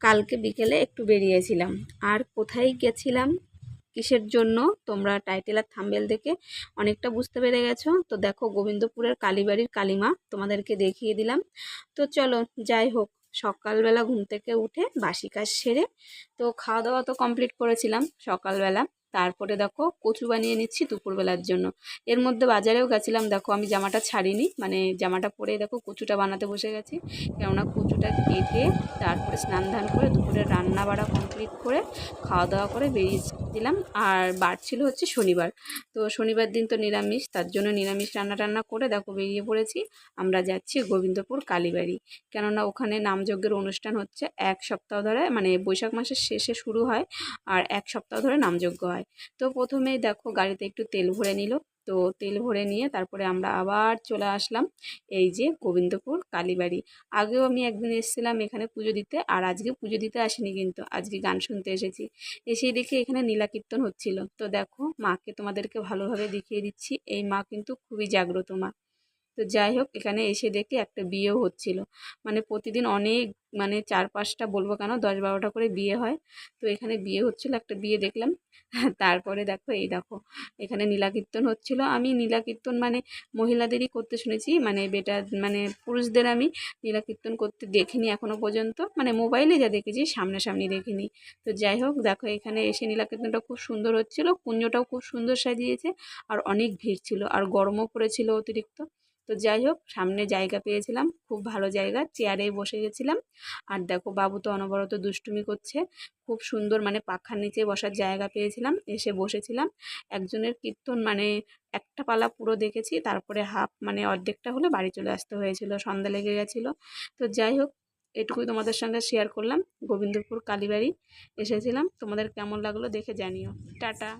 কালকে বিকেলে একটু বেরিয়েছিলাম। আর কোথায় গেছিলাম? কিসের জন্য? তোমরা টাইটেল আর থাম্বেল দেখে অনেকটা বুঝতে পেরে গেছো। তো দেখো, গোবিন্দপুরের কালীবাড়ির কালিমা তোমাদেরকে দেখিয়ে দিলাম। তো চলো, যাই হোক, সকালবেলা ঘুম থেকে উঠে বাসি কাজ সেরে তো খাওয়া দাওয়া তো কমপ্লিট করেছিলাম সকালবেলা। তারপরে দেখো কচু বানিয়ে নিচ্ছি দুপুরবেলার জন্য। এর মধ্যে বাজারেও গেছিলাম, দেখো আমি জামাটা ছাড়িনি মানে জামাটা পরে দেখো কচুটা বানাতে বসে গেছি। কেননা কচুটা কেটে তারপরে স্নান ধান করে দুপুরে রান্না বাড়া কমপ্লিট করে খাওয়া দাওয়া করে বেরিয়ে দিলাম আর বার ছিল হচ্ছে শনিবার। তো শনিবার দিন তো নিরামিষ, তার জন্য নিরামিষ রান্না টান্না করে দেখো বেরিয়ে পড়েছি। আমরা যাচ্ছি গোবিন্দপুর কালীবাড়ি। কেননা ওখানে নামযজ্ঞের অনুষ্ঠান হচ্ছে এক সপ্তাহ ধরে মানে বৈশাখ মাসের শেষে শুরু হয়, আর এক সপ্তাহ ধরে নামযজ্ঞ হয়। তো প্রথমেই দেখো গাড়িতে একটু তেল ভরে নিল। তো তেল ভরে নিয়ে তারপরে আমরা আবার চলে আসলাম এই যে গোবিন্দপুর কালীবাড়ি। আগেও আমি একদিন এসেছিলাম এখানে পুজো দিতে আর আজকে পুজো দিতে আসিনি কিন্তু, আজকে গান শুনতে এসেছি। এসে দেখে এখানে নীলা কীর্তন হচ্ছিল। তো দেখো মাকে তোমাদেরকে ভালোভাবে দেখিয়ে দিচ্ছি। এই মা কিন্তু খুবই জাগ্রত মা। তো যাই হোক, এখানে এসে দেখি একটা বিয়েও হচ্ছিল। মানে প্রতিদিন অনেক মানে চার পাঁচটা বলব কেন, দশ বারোটা করে বিয়ে হয়। তো এখানে বিয়ে হচ্ছিল, একটা বিয়ে দেখলাম। তারপরে দেখো, এই দেখো, এখানে নীলাকীর্তন হচ্ছিল। আমি নীলাকীর্তন মানে মহিলাদেরই করতে শুনেছি মানে বেটা মানে পুরুষদের আমি নীলাকীর্তন করতে দেখিনি এখনও পর্যন্ত। মানে মোবাইলে যা দেখেছি, সামনাসামনি দেখিনি। তো যাই হোক, দেখো, এখানে এসে নীলাকীর্তনটা খুব সুন্দর হচ্ছিল। কুঞ্জটাও খুব সুন্দর সাজিয়েছে, আর অনেক ভিড় ছিল, আর গরমও পড়েছিল অতিরিক্ত। তো যাই হোক, সামনে জায়গা পেয়েছিলাম, খুব ভালো জায়গা, চেয়ারে বসে গেছিলাম। আর দেখো, বাবু তো অনবরত দুষ্টুমি করছে, খুব সুন্দর মানে পাখার নিচে বসার জায়গা পেয়েছিলাম, এসে বসেছিলাম। একজনের কীর্তন মানে একটা পালা পুরো দেখেছি, তারপরে হাফ মানে অর্ধেকটা হলে বাড়ি চলে আসতে হয়েছিল, সন্ধ্যা লেগে গেছিল। তো যাই হোক, এটুকুই তোমাদের সঙ্গে শেয়ার করলাম। গোবিন্দপুর কালীবাড়ি এসেছিলাম, তোমাদের কেমন লাগল দেখে জানিও। টাটা।